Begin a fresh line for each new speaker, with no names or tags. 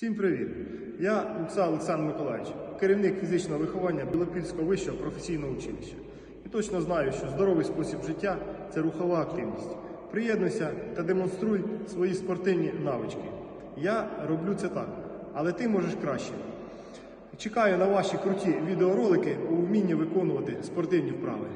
Всім привіт! Я Луца Олександр Миколаївич, керівник фізичного виховання Білопільського вищого професійного училища. І точно знаю, що здоровий спосіб життя це рухова активність. Приєднуйся та демонструй свої спортивні навички. Я роблю це так, але ти можеш краще. Чекаю на ваші круті відеоролики у вмінні виконувати спортивні вправи.